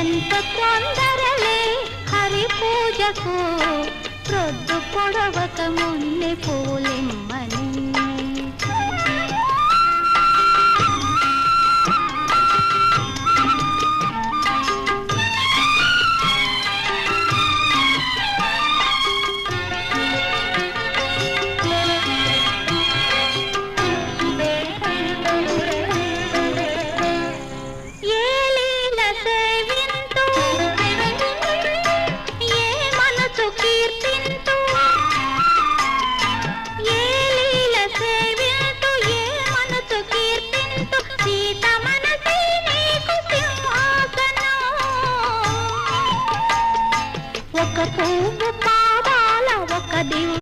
ఎంత తొందరలే హరి పూజకు ప్రొద్దు పొడవక మున్ని పూలిమ్మ ఒక పువ్వు పాదాల ఒక దివ్య